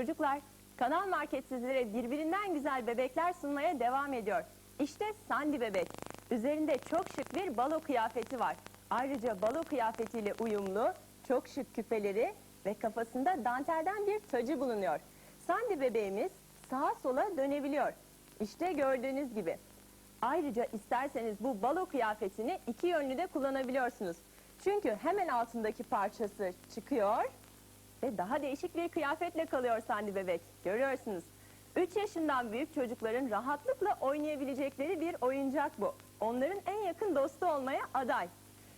Çocuklar, Kanal Market sizlere birbirinden güzel bebekler sunmaya devam ediyor. İşte Sandy bebek. Üzerinde çok şık bir balo kıyafeti var. Ayrıca balo kıyafetiyle uyumlu, çok şık küpeleri ve kafasında dantelden bir tacı bulunuyor. Sandy bebeğimiz sağa sola dönebiliyor. İşte gördüğünüz gibi. Ayrıca isterseniz bu balo kıyafetini iki yönlü de kullanabiliyorsunuz. Çünkü hemen altındaki parçası çıkıyor ve daha değişik bir kıyafetle kalıyor Sandy bebek. Görüyorsunuz. 3 yaşından büyük çocukların rahatlıkla oynayabilecekleri bir oyuncak bu. Onların en yakın dostu olmaya aday.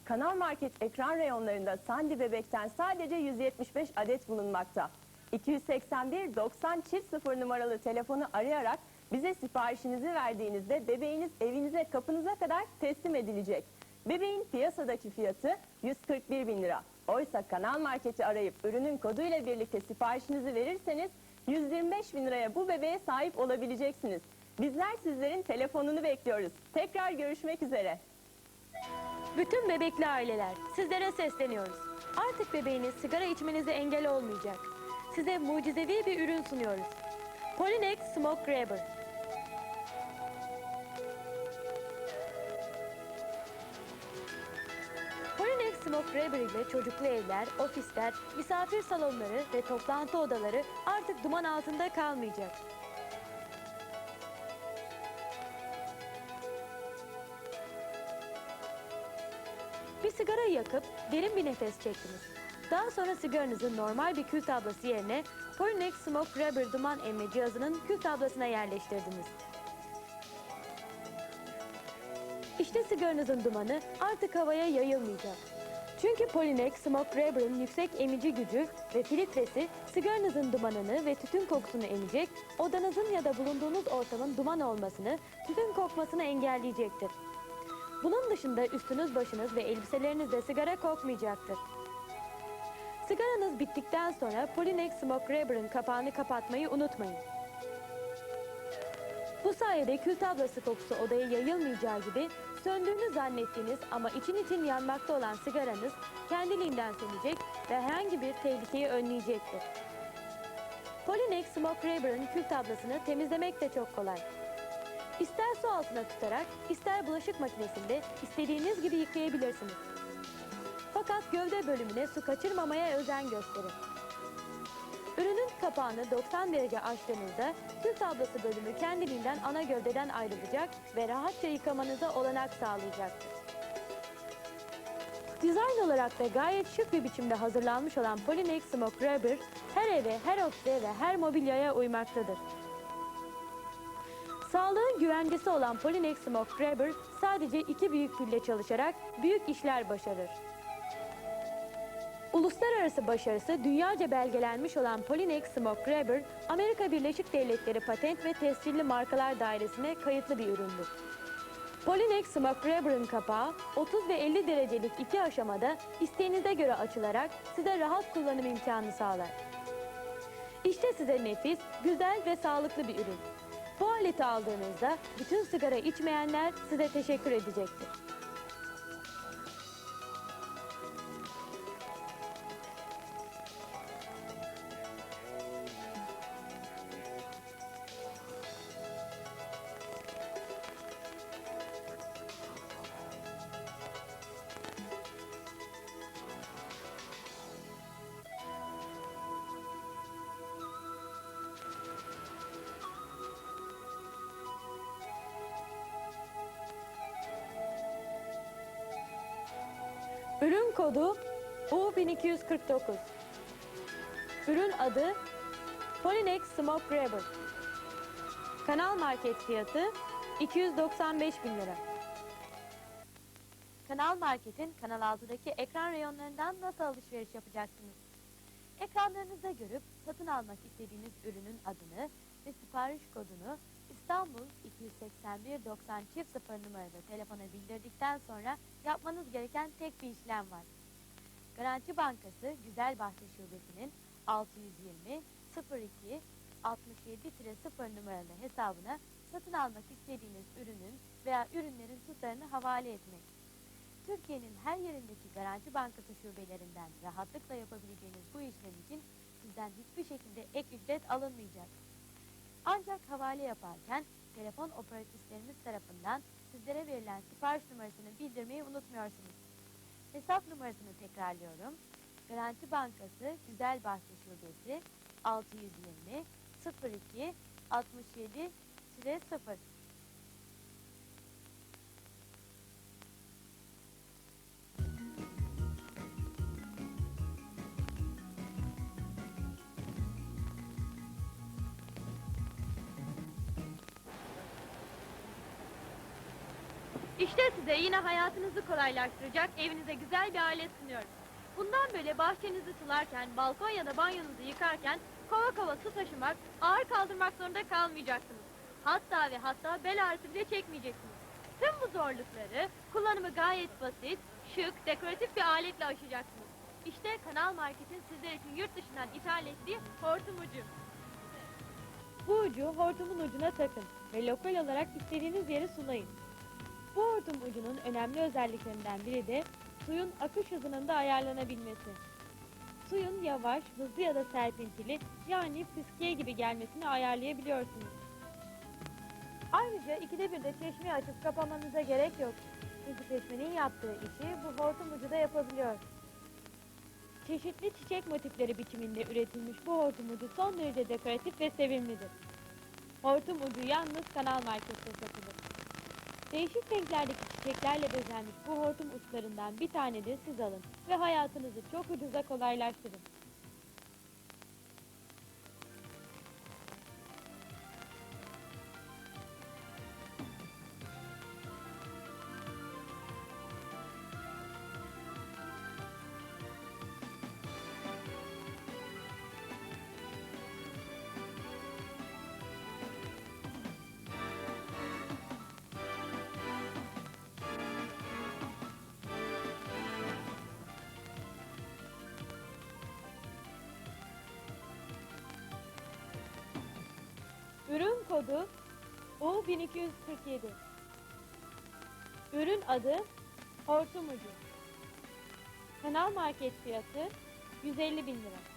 Kanal Market ekran reyonlarında Sandy bebekten sadece 175 adet bulunmakta. 281 90 çift 0 numaralı telefonu arayarak bize siparişinizi verdiğinizde bebeğiniz evinize kapınıza kadar teslim edilecek. Bebeğin piyasadaki fiyatı 141 bin lira. Oysa Kanal Market'i arayıp ürünün koduyla birlikte siparişinizi verirseniz 125 bin liraya bu bebeğe sahip olabileceksiniz. Bizler sizlerin telefonunu bekliyoruz. Tekrar görüşmek üzere. Bütün bebekli aileler sizlere sesleniyoruz. Artık bebeğiniz sigara içmenize engel olmayacak. Size mucizevi bir ürün sunuyoruz. Polinex Smoke Grabber. Grabber ile çocuklu evler, ofisler, misafir salonları ve toplantı odaları artık duman altında kalmayacak. Bir sigara yakıp derin bir nefes çektiniz. Daha sonra sigaranızı normal bir kül tablası yerine Polinex Smoke Grabber duman emme cihazının kül tablasına yerleştirdiniz. İşte sigaranızın dumanı artık havaya yayılmayacak. Çünkü Polinex Smoke Grabber'ın yüksek emici gücü ve filtresi sigaranızın dumanını ve tütün kokusunu emecek, odanızın ya da bulunduğunuz ortamın duman olmasını, tütün kokmasını engelleyecektir. Bunun dışında üstünüz, başınız ve elbiselerinizde sigara kokmayacaktır. Sigaranız bittikten sonra Polinex Smoke Grabber'ın kapağını kapatmayı unutmayın. Bu sayede kül tablası kokusu odaya yayılmayacağı gibi söndüğünü zannettiğiniz ama için için yanmakta olan sigaranız kendiliğinden sönecek ve herhangi bir tehlikeyi önleyecektir. Polinex Smoke Grabber'ın kül tablasını temizlemek de çok kolay. İster su altına tutarak, ister bulaşık makinesinde istediğiniz gibi yıkayabilirsiniz. Fakat gövde bölümüne su kaçırmamaya özen gösterin. Kapağını 90 derece açtığınızda kül tablası bölümü kendiliğinden ana gövdeden ayrılacak ve rahatça yıkamanıza olanak sağlayacaktır. Dizayn olarak da gayet şık bir biçimde hazırlanmış olan Polinex Smoke Grabber her eve, her ofise ve her mobilyaya uymaktadır. Sağlığın güvencesi olan Polinex Smoke Grabber sadece iki büyük pille çalışarak büyük işler başarır. Uluslararası başarısı dünyaca belgelenmiş olan Polinex Smoke Grabber, Amerika Birleşik Devletleri Patent ve Tescilli Markalar Dairesi'ne kayıtlı bir üründür. Polinex Smoke Grabber'ın kapağı 30 ve 50 derecelik iki aşamada isteğinize göre açılarak size rahat kullanım imkanı sağlar. İşte size nefis, güzel ve sağlıklı bir ürün. Bu aleti aldığınızda bütün sigara içmeyenler size teşekkür edecektir. Ürün kodu U1249. Ürün adı Polinex Smoke Grabber. Kanal market fiyatı 295 bin lira. Kanal Market'in Kanal 6'daki ekran reyonlarından nasıl alışveriş yapacaksınız? Ekranlarınızda görüp satın almak istediğiniz ürünün adını ve sipariş kodunu İstanbul 281 90 çift 0 numaralı telefona bildirdikten sonra yapmanız gereken tek bir işlem var. Garanti Bankası Güzel Bahçe Şubesi'nin 620 02 67-0 numaralı hesabına satın almak istediğiniz ürünün veya ürünlerin tutarını havale etmek. Türkiye'nin her yerindeki Garanti Bankası şubelerinden rahatlıkla yapabileceğiniz bu için sizden hiçbir şekilde ek ücret alınmayacak. Ancak havale yaparken telefon operatiflerimiz tarafından sizlere verilen sipariş numarasını bildirmeyi unutmuyorsunuz. Hesap numarasını tekrarlıyorum. Garanti Bankası Güzelbahçe Şubesi 620 02 67 0 İşte size yine hayatınızı kolaylaştıracak evinize güzel bir alet sunuyorum. Bundan böyle bahçenizi sularken, balkon ya da banyonuzu yıkarken kova kova su taşımak, ağır kaldırmak zorunda kalmayacaksınız. Hatta ve hatta bel ağrısı bile çekmeyeceksiniz. Tüm bu zorlukları kullanımı gayet basit, şık, dekoratif bir aletle aşacaksınız. İşte Kanal Market'in sizler için yurt dışından ithal ettiği hortum ucu. Bu ucu hortumun ucuna takın ve lokal olarak istediğiniz yere sulayın. Bu hortum ucunun önemli özelliklerinden biri de suyun akış hızının da ayarlanabilmesi. Suyun yavaş, hızlı ya da serpintili yani fıskiye gibi gelmesini ayarlayabiliyorsunuz. Ayrıca ikide bir de çeşmeyi açıp kapamanıza gerek yok. Çünkü çeşmenin yaptığı işi bu hortum ucu da yapabiliyor. Çeşitli çiçek motifleri biçiminde üretilmiş bu hortum ucu son derece dekoratif ve sevimlidir. Hortum ucu yalnız kanal markette satılır. Değişik renklerdeki çiçeklerle bezenmiş bu hortum uçlarından bir tane de siz alın ve hayatınızı çok ucuza kolaylaştırın. Kodu U1247. Ürün adı Hortum ucu. Kanal market fiyatı 150 bin lira.